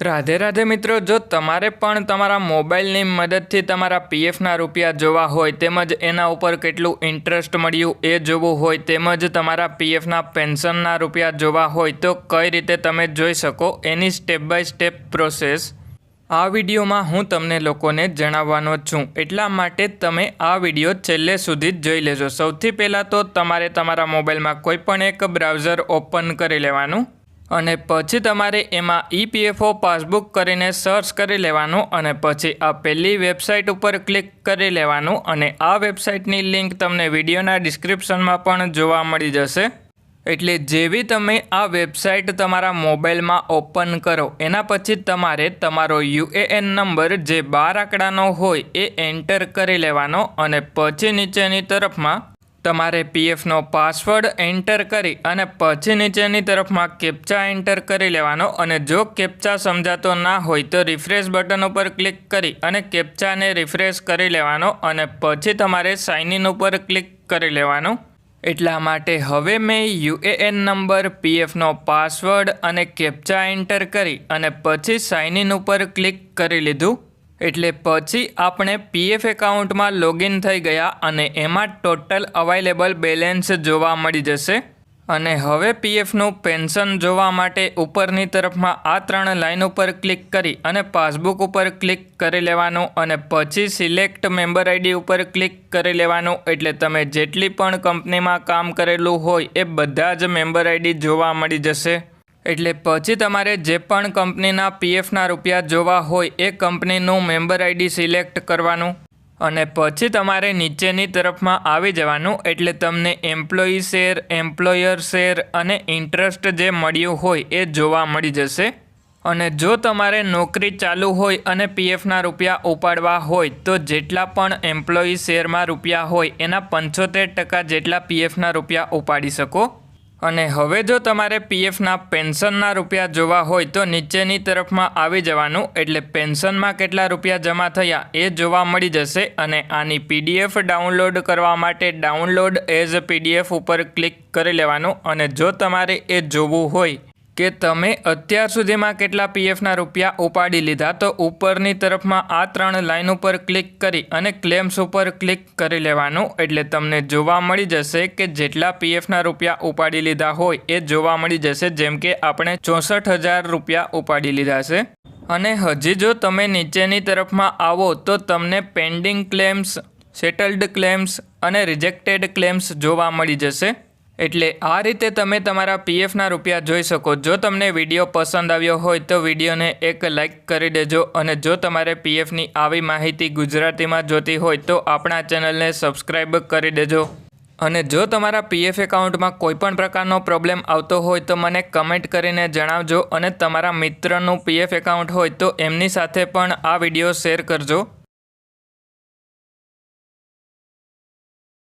રાધે રાધે મિત્રો, જો તમારે પણ તમારા મોબાઈલની મદદથી તમારા પીએફના રૂપિયા જોવા હોય તેમજ એના ઉપર કેટલું ઇન્ટરેસ્ટ મળ્યું એ જોવું હોય તેમજ તમારા પીએફના પેન્શનના રૂપિયા જોવા હોય તો કઈ રીતે તમે જોઈ શકો એની સ્ટેપ બાય સ્ટેપ પ્રોસેસ આ વિડીયોમાં હું તમને લોકોને જણાવવાનો છું. એટલા માટે તમે આ વીડિયો છેલ્લે સુધી જોઈ લેજો. સૌથી પહેલાં તો તમારે તમારા મોબાઈલમાં કોઈ પણ એક બ્રાઉઝર ઓપન કરી લેવાનું. અને પછી તમારે એમાં ઈપીએફઓ પાસબુક કરીને સર્ચ કરી લેવાનું અને પછી આ પહેલી વેબસાઇટ ઉપર ક્લિક કરી લેવાનું અને આ વેબસાઇટની લિંક તમને વિડીયોના ડિસ્ક્રિપ્શનમાં પણ જોવા મળી જશે. એટલે જેવી તમે આ વેબસાઇટ તમારા મોબાઈલમાં ઓપન કરો, એના પછી તમારે તમારો યુએએન નંબર જે બાર આંકડાનો હોય એ એન્ટર કરી લેવાનો અને પછી નીચેની તરફમાં તમારે પીએફનો પાસવર્ડ એન્ટર કરી અને પછી નીચેની તરફમાં કેપ્ચા એન્ટર કરી લેવાનો અને જો કેપ્ચા સમજાતો ના હોય તો રિફ્રેશ બટન ઉપર ક્લિક કરી અને કેપ્ચાને રિફ્રેશ કરી લેવાનો અને પછી તમારે સાઇન ઇન ઉપર ક્લિક કરી લેવાનું. એટલા માટે હવે મેં યુએએન નંબર પીએફનો પાસવર્ડ અને કેપ્ચા એન્ટર કરી અને પછી સાઇન ઇન ઉપર ક્લિક કરી લીધું. એટલે પછી આપણે પીએફ એકાઉન્ટમાં લોગિન થઈ ગયા અને એમાં ટોટલ અવાઇલેબલ બેલેન્સ જોવા મળી જશે. અને હવે પીએફનું પેન્શન જોવા માટે ઉપરની તરફમાં આ ત્રણ લાઇન ઉપર ક્લિક કરી અને પાસબુક ઉપર ક્લિક કરી લેવાનું અને પછી સિલેક્ટ મેમ્બર આઈડી ઉપર ક્લિક કરી લેવાનું. એટલે તમે જેટલી પણ કંપનીમાં કામ કરેલું હોય એ બધા જ મેમ્બર આઈડી જોવા મળી જશે. એટલે પછી તમારે જે પણ કંપનીના પીએફના રૂપિયા જોવા હોય એ કંપનીનું મેમ્બર આઈડી સિલેક્ટ કરવાનું અને પછી તમારે નીચેની તરફમાં આવી જવાનું એટલે તમને એમ્પ્લોયી શેર, એમ્પ્લોયર શેર અને ઇન્ટરેસ્ટ જે મળ્યું હોય એ જોવા મળી જશે. અને જો તમારે નોકરી ચાલુ હોય અને પીએફના રૂપિયા ઉપાડવા હોય તો જેટલા પણ એમ્પ્લોયી શેરમાં રૂપિયા હોય એના પંચોતેર ટકા જેટલા પીએફના રૂપિયા ઉપાડી શકો. અને હવે જો તમારે પીએફના પેન્શનના રૂપિયા જોવા હોય તો નીચેની તરફમાં આવી જવાનું. એટલે પેન્શનમાં કેટલા રૂપિયા જમા થયા એ જોવા મળી જશે અને આની પીડીએફ ડાઉનલોડ કરવા માટે ડાઉનલોડ એઝ પીડીએફ ઉપર ક્લિક કરી લેવાનું. અને જો તમારે એ જોવું હોય કે તમે અત્યાર સુધીમાં કેટલા પીએફના રૂપિયા ઉપાડી લીધા, તો ઉપરની તરફમાં આ ત્રણ લાઇન ઉપર ક્લિક કરી અને ક્લેમ્સ ઉપર ક્લિક કરી લેવાનું. એટલે તમને જોવા મળી જશે કે જેટલા પીએફના રૂપિયા ઉપાડી લીધા હોય, એ જોવા મળી જશે. જેમ કે આપણે ચોસઠ હજાર રૂપિયા ઉપાડી લીધા છે. અને હજી જો તમે નીચેની તરફમાં આવો, તો તમને પેન્ડિંગ ક્લેમ્સ, સેટલ્ડ ક્લેમ્સ અને રિજેક્ટેડ ક્લેમ્સ જોવા મળી જશે. એટલે આ રીતે તમે તમારા પીએફના રૂપિયા જોઈ શકો. જો તમને વીડિયો પસંદ આવ્યો હોય તો વિડીયોને એક લાઇક કરી દેજો અને જો તમારે પીએફની આવી માહિતી ગુજરાતીમાં જોતી હોય તો આપણા ચેનલને સબસ્ક્રાઈબ કરી દેજો. અને જો તમારા પીએફ એકાઉન્ટમાં કોઈપણ પ્રકારનો પ્રોબ્લેમ આવતો હોય તો મને કમેન્ટ કરીને જણાવજો અને તમારા મિત્રનું પીએફ એકાઉન્ટ હોય તો એમની સાથે પણ આ વીડિયો શેર કરજો.